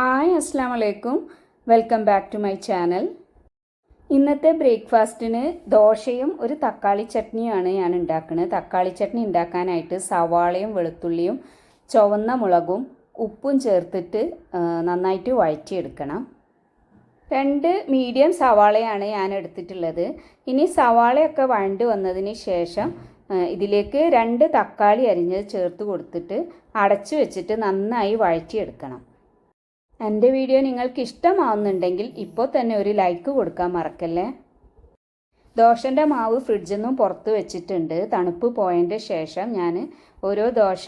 Hi അസ്സാം വലൈക്കും welcome back to my channel ഇന്നത്തെ ബ്രേക്ക്ഫാസ്റ്റിന് ദോശയും ഒരു തക്കാളി ചട്നിയാണ് ഞാൻ ഉണ്ടാക്കുന്നത്. തക്കാളി ചട്നി ഉണ്ടാക്കാനായിട്ട് സവാളയും വെളുത്തുള്ളിയും ചുവന്ന മുളകും ഉപ്പും ചേർത്തിട്ട് നന്നായിട്ട് വഴറ്റിയെടുക്കണം. രണ്ട് മീഡിയം സവാളയാണ് ഞാൻ എടുത്തിട്ടുള്ളത്. ഇനി സവാളയൊക്കെ വഴണ്ട് വന്നതിന് ശേഷം ഇതിലേക്ക് രണ്ട് തക്കാളി അരിഞ്ഞത് ചേർത്ത് കൊടുത്തിട്ട് അടച്ചു വെച്ചിട്ട് നന്നായി വഴറ്റിയെടുക്കണം. എന്റെ വീഡിയോ നിങ്ങൾക്ക് ഇഷ്ടമാവുന്നുണ്ടെങ്കിൽ ഇപ്പോൾ തന്നെ ഒരു ലൈക്ക് കൊടുക്കാൻ മറക്കല്ലേ? ദോശന്റെ മാവ് ഫ്രിഡ്ജിൽ നിന്നും പുറത്ത് വെച്ചിട്ടുണ്ട്. തണുപ്പ് പോയതിന്റെ ശേഷം ഞാൻ ഓരോ ദോശ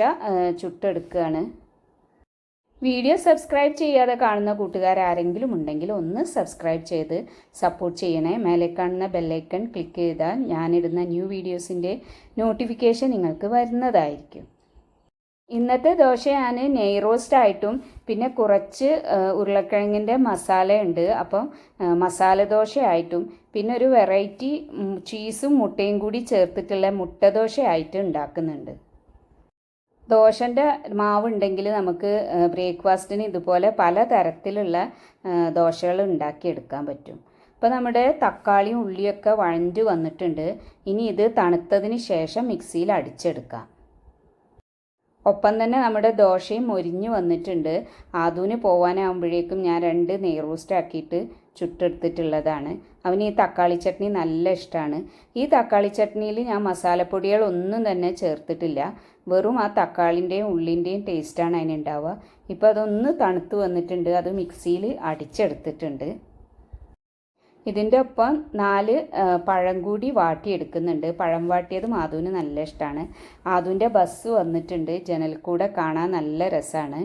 ചുട്ടെടുക്കുകയാണ്. വീഡിയോ സബ്സ്ക്രൈബ് ചെയ്യാതെ കാണുന്ന കൂട്ടുകാർ ആരെങ്കിലും ഉണ്ടെങ്കിൽ ഒന്ന് സബ്സ്ക്രൈബ് ചെയ്ത് സപ്പോർട്ട് ചെയ്യണേ. മേലെ കാണുന്ന ബെല്ലൈക്കൺ ക്ലിക്ക് ചെയ്താൽ ഞാനിടുന്ന ന്യൂ വീഡിയോസിന്റെ നോട്ടിഫിക്കേഷൻ നിങ്ങൾക്ക് വരുന്നതായിരിക്കും. ഇന്നത്തെ ദോശ ഞാൻ നെയ് റോസ്റ്റ് ആയിട്ടും പിന്നെ കുറച്ച് ഉരുളക്കിഴങ്ങിന്റെ മസാല ഉണ്ട് അപ്പം മസാല ദോശയായിട്ടും പിന്നെ ഒരു വെറൈറ്റി ചീസും മുട്ടയും കൂടി ചേർത്തിട്ടുള്ള മുട്ട ദോശയായിട്ട് ഉണ്ടാക്കുന്നുണ്ട്. ദോശന്റെ മാവ് ഉണ്ടെങ്കിൽ നമുക്ക് ബ്രേക്ക്ഫാസ്റ്റിന് ഇതുപോലെ പല തരത്തിലുള്ള ദോശകൾ ഉണ്ടാക്കിയെടുക്കാൻ പറ്റും. ഇപ്പോൾ നമ്മുടെ തക്കാളിയും ഉള്ളിയൊക്കെ വഴഞ്ഞു വന്നിട്ടുണ്ട്. ഇനി ഇത് തണുത്തതിന് ശേഷം മിക്സിയിൽ അടിച്ചെടുക്കാം. ഒപ്പം തന്നെ നമ്മുടെ ദോശയും മൊരിഞ്ഞു വന്നിട്ടുണ്ട്. ആദൂന് പോകാനാകുമ്പോഴേക്കും ഞാൻ രണ്ട് നെയ് റോസ്റ്റ് ആക്കിയിട്ട് ചുട്ടെടുത്തിട്ടുള്ളതാണ്. അവന് ഈ തക്കാളി ചട്നി നല്ല ഇഷ്ടമാണ് ഈ തക്കാളി ചട്നിയിൽ ഞാൻ മസാലപ്പൊടികളൊന്നും തന്നെ ചേർത്തിട്ടില്ല. വെറും ആ തക്കാളിന്റെയും ഉള്ളിന്റെയും ടേസ്റ്റാണ് അതിനുണ്ടാവുക. ഇപ്പോൾ അതൊന്ന് തണുത്ത് വന്നിട്ടുണ്ട്. അത് മിക്സിയിൽ അടിച്ചെടുത്തിട്ടുണ്ട്. ഇതിന്റെ ഒപ്പം നാല് പഴം കൂടി വാട്ടിയെടുക്കുന്നുണ്ട്. പഴം വാട്ടിയത് മാധുവിന് നല്ല ഇഷ്ടമാണ് ആദുവിന്റെ ബസ് വന്നിട്ടുണ്ട്. ജനൽക്കൂടെ കാണാൻ നല്ല രസമാണ്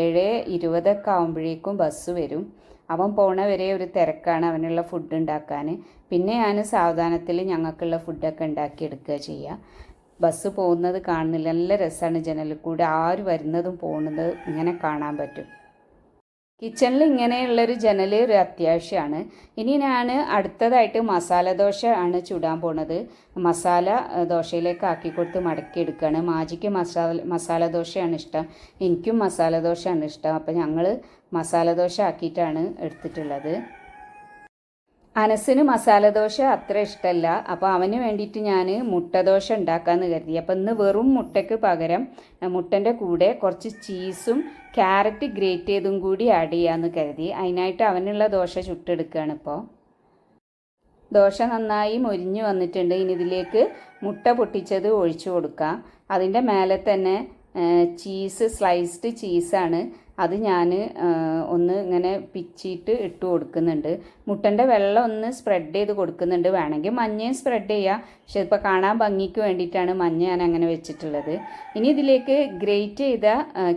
ഏഴ് ഇരുപതൊക്കെ ആകുമ്പോഴേക്കും ബസ് വരും. അവൻ പോണ വരെ ഒരു തിരക്കാണ് അവനുള്ള ഫുഡ് ഉണ്ടാക്കാൻ പിന്നെ ഞാൻ സാവധാനത്തിൽ ഞങ്ങൾക്കുള്ള ഫുഡൊക്കെ ഉണ്ടാക്കിയെടുക്കുക ചെയ്യുക ബസ് പോകുന്നത് കാണുന്നില്ല. നല്ല രസമാണ് ജനലിൽ കൂടെ. ആര് വരുന്നതും പോകുന്നത് ഇങ്ങനെ കാണാൻ പറ്റും. കിച്ചണിൽ ഇങ്ങനെയുള്ളൊരു ജനൽ ഒരു അത്യാവശ്യമാണ് ഇനി ഞാൻ അടുത്തതായിട്ട് മസാല ദോശ ആണ് ചുടാൻ പോണത്. മസാല ദോശയിലേക്ക് ആക്കി കൊടുത്ത് മടക്കി എടുക്കുകയാണ് മാജിക്ക് മസാല മസാല ദോശയാണ് ഇഷ്ടം. എനിക്കും മസാല ദോശയാണ് ഇഷ്ടം. അപ്പോൾ ഞങ്ങൾ മസാല ദോശ ആക്കിയിട്ടാണ് എടുത്തിട്ടുള്ളത്. അനസിന് മസാല ദോശ അത്ര ഇഷ്ടമല്ല അപ്പോൾ അവന് വേണ്ടിയിട്ട് ഞാൻ മുട്ട ദോശ ഉണ്ടാക്കാമെന്ന് കരുതി. അപ്പോൾ ഇന്ന് വെറും മുട്ടയ്ക്ക് പകരം മുട്ടന്റെ കൂടെ കുറച്ച് ചീസും ക്യാരറ്റ് ഗ്രേറ്റ് ചെയ്തും കൂടി ആഡ് ചെയ്യാമെന്ന് കരുതി. അതിനായിട്ട് അവനുള്ള ദോശ ചുട്ടെടുക്കുകയാണ് ഇപ്പോൾ ദോശ നന്നായി മൊരിഞ്ഞു വന്നിട്ടുണ്ട്. ഇനി ഇതിലേക്ക് മുട്ട പൊട്ടിച്ചത് ഒഴിച്ചു കൊടുക്കാം. അതിന്റെ മേലെ തന്നെ ചീസ് സ്ലൈസ്ഡ് ചീസാണ്. അത് ഞാൻ ഒന്ന് ഇങ്ങനെ പിച്ചിട്ട് ഇട്ട് കൊടുക്കുന്നുണ്ട്. മുട്ടന്റെ വെള്ളം ഒന്ന് സ്പ്രെഡ് ചെയ്ത് കൊടുക്കുന്നുണ്ട്. വേണമെങ്കിൽ മഞ്ഞയും സ്പ്രെഡ് ചെയ്യാം. പക്ഷെ ഇപ്പോൾ കാണാൻ ഭംഗിക്ക് വേണ്ടിയിട്ടാണ് മഞ്ഞ ഞാൻ അങ്ങനെ വെച്ചിട്ടുള്ളത്. ഇനി ഇതിലേക്ക് ഗ്രേറ്റ് ചെയ്ത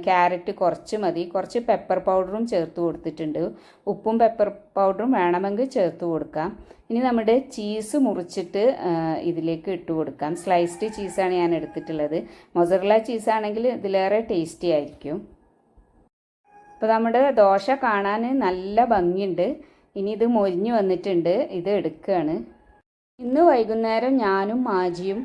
ക്യാരറ്റ് കുറച്ച് മതി. കുറച്ച് പെപ്പർ പൗഡറും ചേർത്ത് കൊടുത്തിട്ടുണ്ട്. ഉപ്പും പെപ്പർ പൗഡറും വേണമെങ്കിൽ ചേർത്ത് കൊടുക്കാം. ഇനി നമ്മുടെ ചീസ് മുറിച്ചിട്ട് ഇതിലേക്ക് ഇട്ട് കൊടുക്കാം. സ്ലൈസ്ഡ് ചീസാണ് ഞാൻ എടുത്തിട്ടുള്ളത്. മൊസറല ചീസാണെങ്കിൽ ഇതിലേറെ ടേസ്റ്റി ആയിരിക്കും. ഇപ്പോൾ നമ്മുടെ ദോശ കാണാൻ നല്ല ഭംഗിയുണ്ട്. ഇനി ഇത് മൊരിഞ്ഞു വന്നിട്ടുണ്ട്. ഇത് എടുക്കുകയാണ് ഇന്ന് വൈകുന്നേരം ഞാനും മാജിയും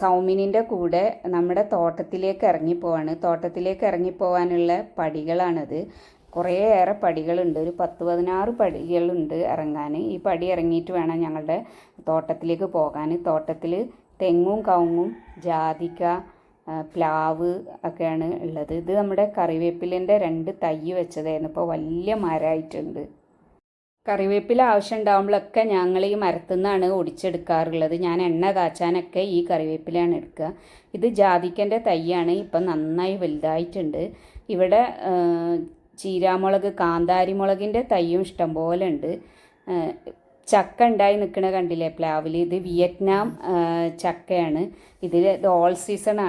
സൗമിനിന്റെ കൂടെ നമ്മുടെ തോട്ടത്തിലേക്ക് ഇറങ്ങിപ്പോവാണ്. തോട്ടത്തിലേക്ക് ഇറങ്ങിപ്പോവാനുള്ള പടികളാണത്. കുറേയേറെ പടികളുണ്ട്. ഒരു പത്ത് പതിനാറ് പടികളുണ്ട് ഇറങ്ങാൻ. ഈ പടി ഇറങ്ങിയിട്ട് വേണം ഞങ്ങളുടെ തോട്ടത്തിലേക്ക് പോകാൻ. തോട്ടത്തിൽ തെങ്ങും കവുങ്ങും ജാതിക്ക പ്ലാവ് ഒക്കെയാണ് ഉള്ളത്. ഇത് നമ്മുടെ കറിവേപ്പിലിന്റെ രണ്ട് തൈ വെച്ചതായിരുന്നു. ഇപ്പോൾ വലിയ മരമായിട്ടുണ്ട്. കറിവേപ്പില ആവശ്യം ഉണ്ടാകുമ്പോഴൊക്കെ ഞങ്ങൾ ഈ മരത്തു നിന്നാണ് ഒടിച്ചെടുക്കാറുള്ളത്. ഞാൻ എണ്ണ കാച്ചാനൊക്കെ ഈ കറിവേപ്പിലാണ് എടുക്കുക. ഇത് ജാതിക്കന്റെ തൈയാണ്. ഇപ്പം നന്നായി വലുതായിട്ടുണ്ട്. ഇവിടെ ചീരാമുളക് കാന്താരി മുളകിന്റെ തൈയും ഇഷ്ടംപോലെ ഉണ്ട്. ചക്ക ഉണ്ടായി നിൽക്കണ കണ്ടില്ലേ? പ്ലാവിൽ ഇത് വിയറ്റ്നാം ചക്കയാണ്. ഇതിൽ ഇത് ഓൾ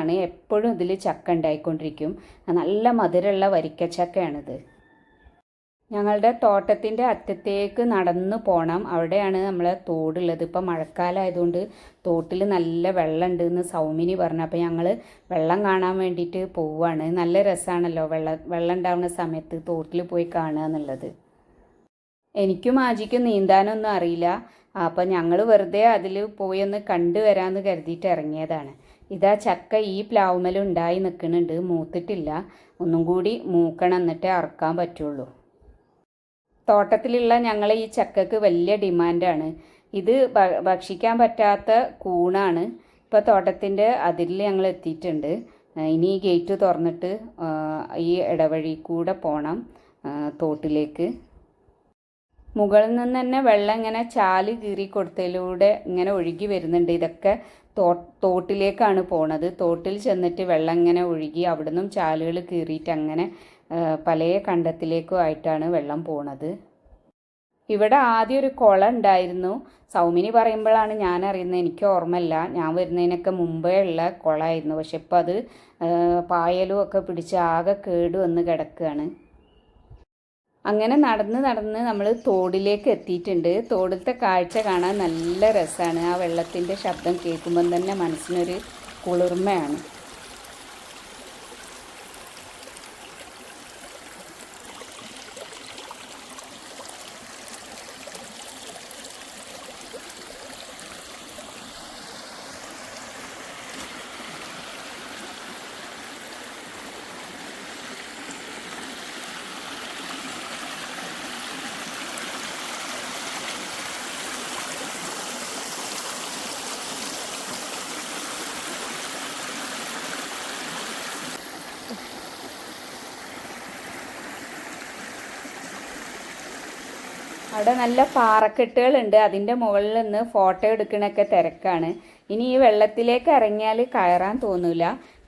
ആണ്. എപ്പോഴും ഇതിൽ ചക്ക ഉണ്ടായിക്കൊണ്ടിരിക്കും. നല്ല മധുരമുള്ള വരിക്ക ചക്കയാണിത്. ഞങ്ങളുടെ തോട്ടത്തിന്റെ അറ്റത്തേക്ക് നടന്നു പോകണം അവിടെയാണ് നമ്മളെ തോടുള്ളത്. ഇപ്പം മഴക്കാലമായതുകൊണ്ട് തോട്ടിൽ നല്ല വെള്ളമുണ്ട് എന്ന് സൗമിനി പറഞ്ഞു. അപ്പോൾ ഞങ്ങൾ വെള്ളം കാണാൻ വേണ്ടിയിട്ട് പോവുകയാണ് നല്ല രസമാണല്ലോ വെള്ളം വെള്ളം ഉണ്ടാവുന്ന സമയത്ത് തോട്ടിൽ പോയി കാണുക എന്നുള്ളത്. എനിക്കും ആജിക്കും നീന്താനൊന്നും അറിയില്ല. അപ്പം ഞങ്ങൾ വെറുതെ അതിൽ പോയി ഒന്ന് കണ്ടു വരാമെന്ന് കരുതിയിട്ട് ഇറങ്ങിയതാണ്. ഇതാ ചക്ക ഈ പ്ലാവുമൽ ഉണ്ടായി നിൽക്കുന്നുണ്ട് മൂത്തിട്ടില്ല. ഒന്നും കൂടി മൂക്കണം എന്നിട്ടേ അറക്കാൻ പറ്റുള്ളൂ. തോട്ടത്തിലുള്ള ഞങ്ങളെ ഈ ചക്കക്ക് വലിയ ഡിമാൻഡാണ്. ഇത് ഭക്ഷിക്കാൻ പറ്റാത്ത കൂണാണ്. ഇപ്പോൾ തോട്ടത്തിന്റെ അതിരിൽ ഞങ്ങൾ എത്തിയിട്ടുണ്ട്. ഇനി ഗേറ്റ് തുറന്നിട്ട് ഈ ഇടവഴി കൂടെ പോകണം തോട്ടിലേക്ക്. മുകളിൽ നിന്ന് തന്നെ വെള്ളം ഇങ്ങനെ ചാൽ കീറി കൊടുത്തതിലൂടെ ഇങ്ങനെ ഒഴുകി വരുന്നുണ്ട്. ഇതൊക്കെ തോ തോട്ടിലേക്കാണ് പോണത്. തോട്ടിൽ ചെന്നിട്ട് വെള്ളം ഇങ്ങനെ ഒഴുകി അവിടുന്നും ചാലുകൾ കീറിയിട്ട് അങ്ങനെ പല കണ്ടത്തിലേക്കും ആയിട്ടാണ് വെള്ളം പോണത്. ഇവിടെ ആദ്യം ഒരു കുളം ഉണ്ടായിരുന്നു. സൗമിനി പറയുമ്പോഴാണ് ഞാൻ അറിയുന്നത് എനിക്ക് ഓർമ്മയില്ല. ഞാൻ വരുന്നതിനൊക്കെ മുമ്പേ ഉള്ള കുളമായിരുന്നു പക്ഷെ ഇപ്പം അത് പായലും ഒക്കെ പിടിച്ച് ആകെ കേട് വന്ന് കിടക്കുകയാണ്. അങ്ങനെ നടന്ന് നടന്ന് നമ്മൾ തോടിലേക്ക് എത്തിയിട്ടുണ്ട്. തോടിലത്തെ കാഴ്ച കാണാൻ നല്ല രസമാണ് ആ വെള്ളത്തിന്റെ ശബ്ദം കേൾക്കുമ്പം തന്നെ മനസ്സിനൊരു കുളിർമയാണ്. അവിടെ നല്ല പാറക്കെട്ടുകളുണ്ട്. അതിന്റെ മുകളിൽ നിന്ന് ഫോട്ടോ എടുക്കണൊക്കെ തിരക്കാണ്. ഇനി ഈ വെള്ളത്തിലേക്ക് ഇറങ്ങിയാൽ കയറാൻ തോന്നില്ല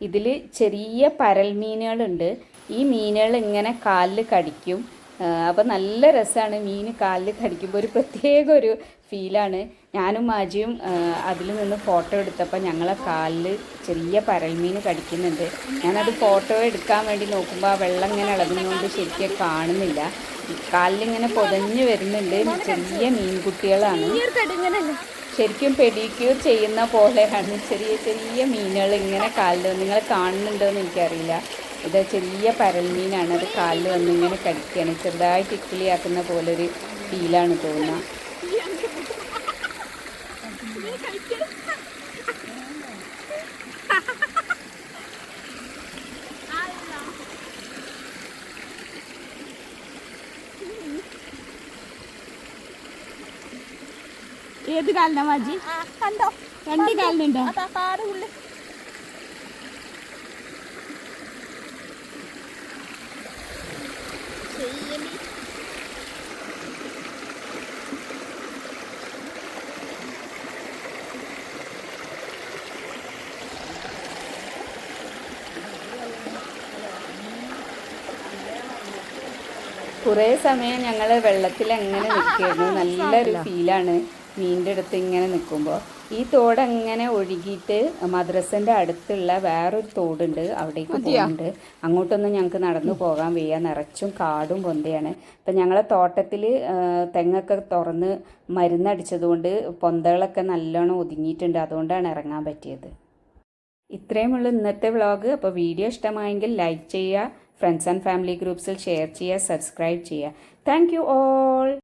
ഇതിൽ ചെറിയ പരൽ മീനുകളുണ്ട് ഈ മീനുകൾ ഇങ്ങനെ കാലിൽ കടിക്കും. അപ്പോൾ നല്ല രസമാണ് മീൻ കാലിൽ കടിക്കുമ്പോൾ. ഒരു പ്രത്യേക ഒരു ഫീലാണ്. ഞാനും മാജിയും അതിൽ നിന്ന് ഫോട്ടോ എടുത്തപ്പോൾ ഞങ്ങളെ കാലിൽ ചെറിയ പരൽമീൻ കടിക്കുന്നുണ്ട്. ഞാനത് ഫോട്ടോ എടുക്കാൻ വേണ്ടി നോക്കുമ്പോൾ ആ വെള്ളം ഇങ്ങനെ ഇളകുന്നതുകൊണ്ട് ശരിക്കും കാണുന്നില്ല. കാലിലിങ്ങനെ പൊതഞ്ഞു വരുന്നുണ്ട്. ചെറിയ മീൻകുട്ടികളാണ്. ശരിക്കും പെഡിക്യൂർ ചെയ്യുന്ന പോലെയാണ്. ചെറിയ ചെറിയ മീനുകൾ ഇങ്ങനെ കാലിൽ നിങ്ങൾ കാണുന്നുണ്ടോ എന്ന് എനിക്കറിയില്ല. ഇത് ചെറിയ പരൽ മീനാണ്. അത് കാലിൽ വന്ന് ഇങ്ങനെ കടിക്കുകയാണ് ചെറുതായിട്ട് ഇക്കിളിയാക്കുന്ന പോലൊരു ഫീലാണ് തോന്നുക ഏത് കാലിനാ മാജി? കണ്ടോ? രണ്ട് കാലിനുണ്ടോ? കാട് ഉള്ളിൽ കുറേ സമയം ഞങ്ങൾ വെള്ളത്തിൽ അങ്ങനെ നിൽക്കുകയായിരുന്നു. നല്ലൊരു ഫീലാണ് മീനിന്റെ അടുത്ത് ഇങ്ങനെ നിൽക്കുമ്പോൾ ഈ തോട് അങ്ങനെ ഒഴുകിയിട്ട് മദ്രസന്റെ അടുത്തുള്ള വേറൊരു തോടുണ്ട് അവിടേക്ക് പോകുന്നുണ്ട്. അങ്ങോട്ടൊന്നും ഞങ്ങൾക്ക് നടന്നു പോകാൻ വയ്യ. നിറച്ചും കാടും പൊന്തയാണ്. അപ്പം ഞങ്ങളെ തോട്ടത്തിൽ തെങ്ങൊക്കെ തുറന്ന് മരുന്നടിച്ചതുകൊണ്ട് പൊന്തകളൊക്കെ നല്ലോണം ഒതുങ്ങിയിട്ടുണ്ട്. അതുകൊണ്ടാണ് ഇറങ്ങാൻ പറ്റിയത്. ഇത്രയുമുള്ള ഇന്നത്തെ വ്ളോഗ്. അപ്പോൾ വീഡിയോ ഇഷ്ടമായെങ്കിൽ ലൈക്ക് ചെയ്യുക ഫ്രണ്ട്സ് ആൻഡ് ഫാമിലി ഗ്രൂപ്പ്സിൽ ഷെയർ ചെയ്യുക സബ്സ്ക്രൈബ് ചെയ്യുക. Thank you all.